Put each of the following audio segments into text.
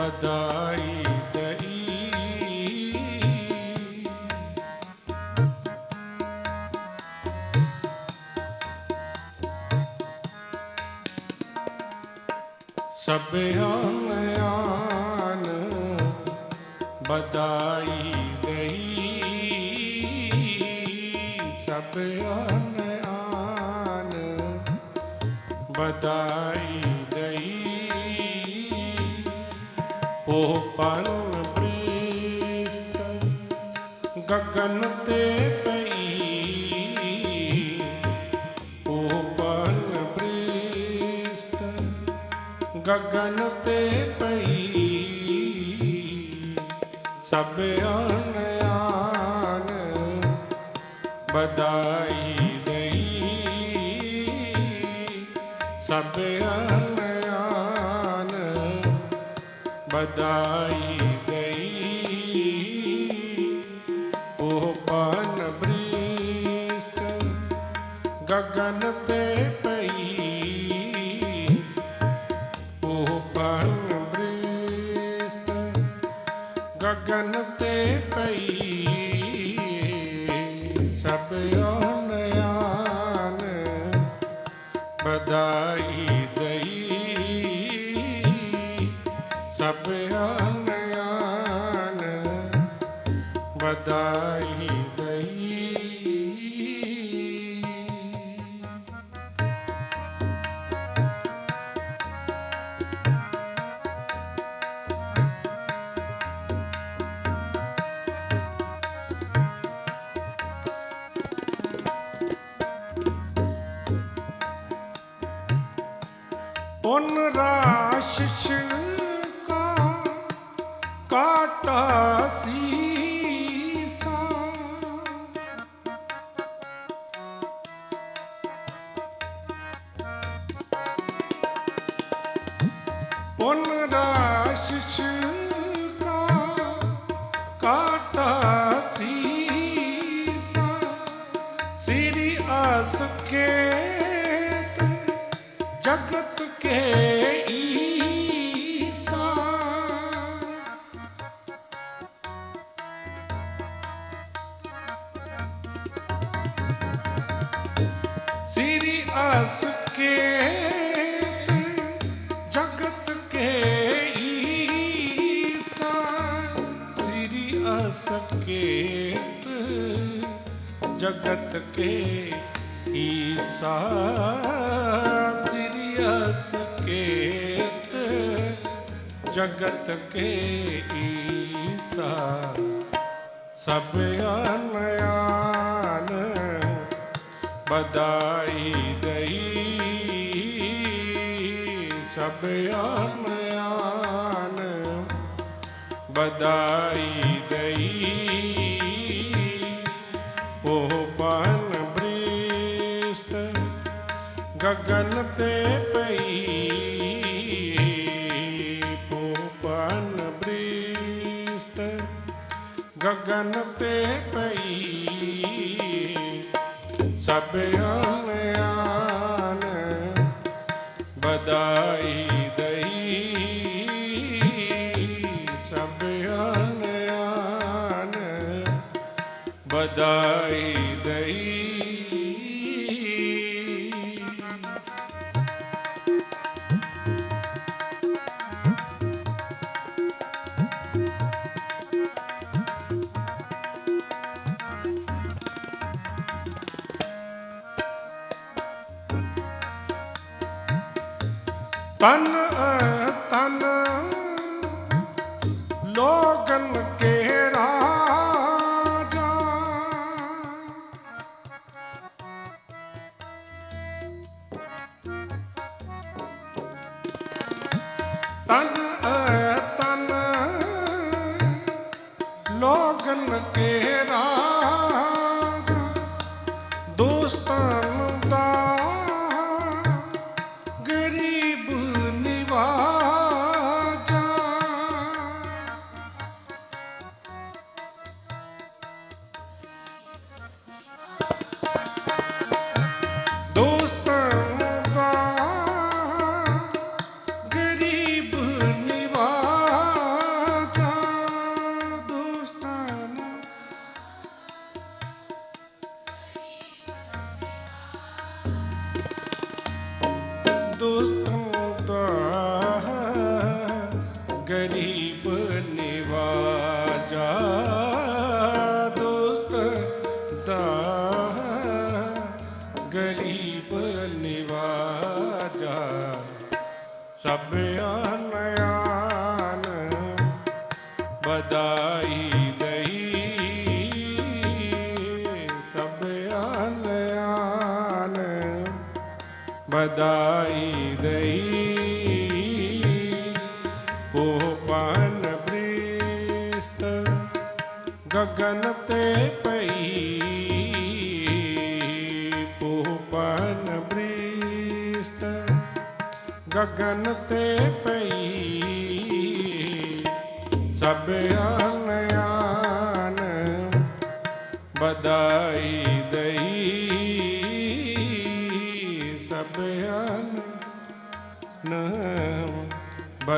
ਬਧਾਈ ਦਈ। ਸਭਿਆਨ ਆਨ ਬਧਾਈ ਦਈ। ਸਭਿਆਨ ਆਨ ਬਧਾਈ ਪਨ ਪ੍ਰਿਸਤ ਗਗਨ ਤੇ ਪਈ। ਉਹ ਪਨ ਪ੍ਰਿਸਤ ਗਗਨ ਤੇ ਪਈ। ਸਭ ਆਨ ਆਨ ਬਧਾਈ ਦਈ। ਸਭ ਆਨ ਬਧਾਈ ਗਈ। ਉਹ ਪਨ ਬ੍ਰਿਸਟ ਗਗਨ ਤੇ ਪਈ। ਉਹ ਪਨ ਬ੍ਰਿਸਟ ਗਗਨ ਤੇ ਪਈ। ਸਭ ਆਨ ਆਨ ਬਧਾਈ ਦਈ ਪੁਨ ਰਾਸ਼ਿਸ਼ ਕਾਟਾ ਸੀਸਾ ਸ੍ਰੀ ਆਸ ਕੇ ਜਗਤ ਕੇ ਈਸਾ। ਸ੍ਰੀ ਅਸ ਜਗਤ ਕੇ ਈਸਾ, ਸ੍ਰੀ ਅਸ ਕੇਤ ਜਗਤ ਕੇ ਈਸਾ, ਸਭ ਆਨ ਆਨ ਬਧਾਈ ਦਈ ਸਭ ਆਨ ਆਨ ਬਧਾਈ ਗਗਨ ਤੇ ਪਈ ਪੋਪਨ ਬ੍ਰਿਸ਼ਟ। ਗਗਨ ਤੇ ਪਈ, ਸਭ ਆਨ ਆਨ ਬਧਾਈ ਦਈ। ਸਭ ਆਨ ਆਨ ਤਨ ਤਨ। ਲੋਗਨ ਕੇ ਰਾਜਾ। ਤਨ ਤਨ। ਲੋਗਨ ਕੇ ਰਾਜਾ। ਦੁਸ਼ਟਨ ਦੋਸਤਾਂ ਦਾ ਗਰੀਬ ਨਿਵਾਜਾ ਦੋਸਤ ਦਾ ਗਰੀਬ ਨਿਵਾਜਾ ਸਭ ਆਨਿਆਨ ਬਦਾਈ ਬਦਾਈ ਦਈ। ਪੋਪਨ ਬ੍ਰਿਸ਼ਟ ਗਗਨ ਤੇ ਪਈ। ਪੋਪਨ ਬ੍ਰਿਸ਼ਟ ਗਗਨ ਤੇ ਪਈ। ਸਭ ਅਨਿਆਨ ਬਦਾਈ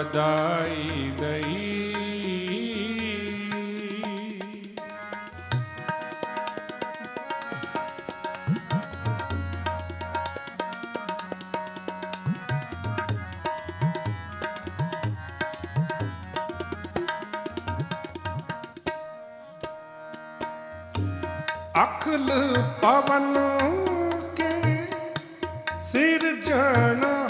ਬਦਾਈ ਦਈ। ਅਖਲ ਪਵਨ ਕੇ ਸਿਰਜਣਹਾਰੇ ਅਖਲ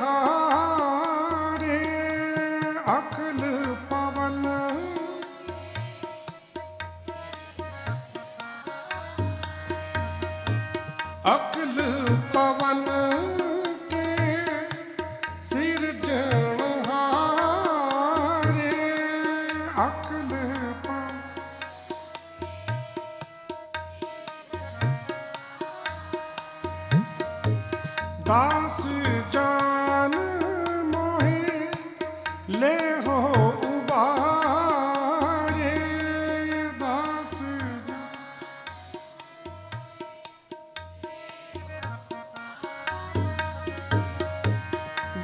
ਅਕਲ ਪਵਨ ਕੇ ਸਿਰਜਣਹਾਰੇ ਅਕਲ ਪਵਨ। ਦਾਸ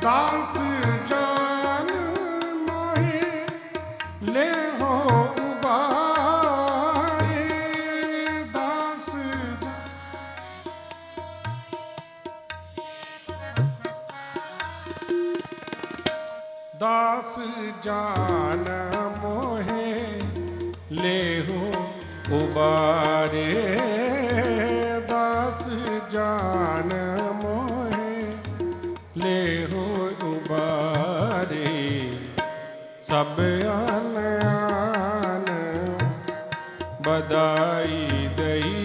ਦਾਸ ਜਾਨ ਮੋਹਿ ਲੈ ਹੋ ਉਬਾਰੇ। ਦਾਸ ਜਾਨ ਦਾਸ ਜਾਨ ਮੋਹੇ ਲੇਹੋ ਉਬਾਰੇ। ਸਭ ਅਨਿਆਨ ਬਦਾਈ ਦਈ।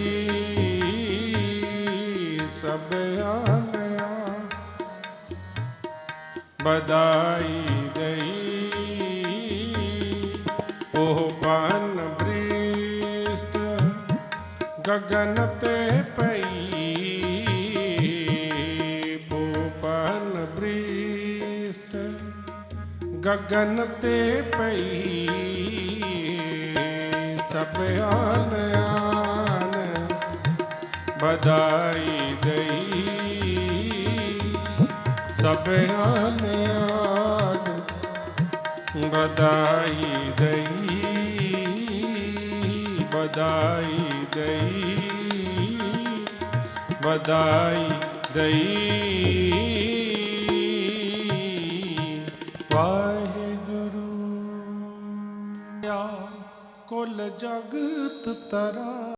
ਸਭ ਅਨਿਆਨ ਬਦਾਈ ਦਈ। ਉਹ ਪਨ ਬ੍ਰਿਸ਼ਟ ਗਗਨ ਤੇ ਗਗਨ ਤੇ ਪਈ ਸਭ ਆਨ ਬਦਾਈ ਦਈ। ਸਭ ਅਨਿਆਨ ਬਦਾਈ ਦਈ। ਬਧਾਈ ਦਈ। ਬਦਾਈ ਦਈ। ਜਗਤ ਤਰਾ